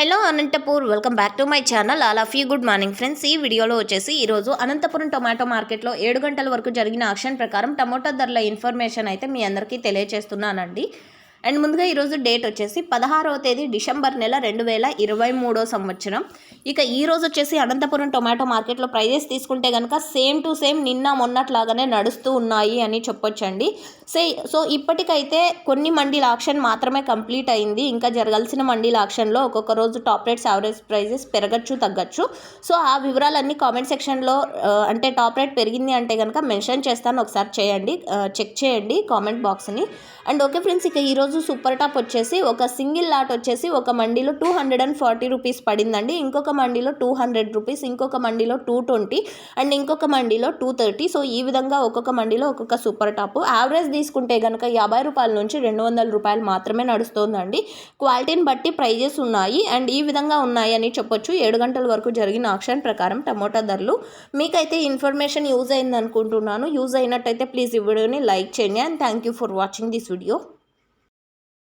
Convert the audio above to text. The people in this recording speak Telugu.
Hello Anantapur welcome back to my channel. All of you good morning friends. ఈ వీడియోలో వచ్చేసి ఈరోజు అనంతపురం టొమాటో మార్కెట్లో ఏడు గంటల వరకు జరిగిన ఆక్షన్ ప్రకారం టమోటా ధరల ఇన్ఫర్మేషన్ అయితే మీ అందరికీ తెలియజేస్తున్నానండి అండ్ ముందుగా ఈరోజు డేట్ వచ్చేసి పదహారవ తేదీ డిసెంబర్ నెల రెండు వేల ఇరవై మూడో సంవత్సరం. ఇక ఈ రోజు వచ్చేసి అనంతపురం టొమాటో మార్కెట్లో ప్రైజెస్ తీసుకుంటే కనుక సేమ్ టు సేమ్ నిన్న మొన్నట్లాగానే నడుస్తూ ఉన్నాయి అని చెప్పొచ్చండి. సే సో ఇప్పటికైతే కొన్ని మండీల ఆక్షన్ మాత్రమే కంప్లీట్ అయింది. ఇంకా జరగాల్సిన మండీల ఆక్షన్లో ఒక్కొక్క రోజు టాప్ రేట్స్ యావరేజ్ ప్రైజెస్ పెరగచ్చు తగ్గచ్చు. సో ఆ వివరాలన్నీ కామెంట్ సెక్షన్లో అంటే టాప్ రేట్ పెరిగింది అంటే కనుక మెన్షన్ చేస్తాను. ఒకసారి చేయండి చెక్ చేయండి కామెంట్ బాక్స్ని. అండ్ ఓకే ఫ్రెండ్స్ ఇక ఈరోజు ఈరోజు సూపర్ టాప్ వచ్చేసి ఒక సింగిల్ లాట్ వచ్చేసి ఒక మండీలో two hundred and forty rupees పడిందండి. ఇంకొక మండీలో టూ హండ్రెడ్ రూపీస్ ఇంకొక మండీలో టూ ట్వంటీ అండ్ ఇంకొక మండీలో టూ థర్టీ. సో ఈ విధంగా ఒక్కొక్క మండీలో ఒక్కొక్క సూపర్ టాప్. యావరేజ్ తీసుకుంటే కనుక యాభై రూపాయల నుంచి రెండు వందల రూపాయలు మాత్రమే నడుస్తుందండి. క్వాలిటీని బట్టి ప్రైజెస్ ఉన్నాయి అండ్ ఈ విధంగా ఉన్నాయి అని చెప్పొచ్చు. ఏడు గంటల వరకు జరిగిన ఆక్షన్ ప్రకారం టమోటా ధరలు. మీకైతే ఇన్ఫర్మేషన్ యూజ్ అయింది అనుకుంటున్నాను యూజ్ అయినట్టయితే ప్లీజ్ ఈ వీడియోని లైక్ చేయండి and thank you for watching this video.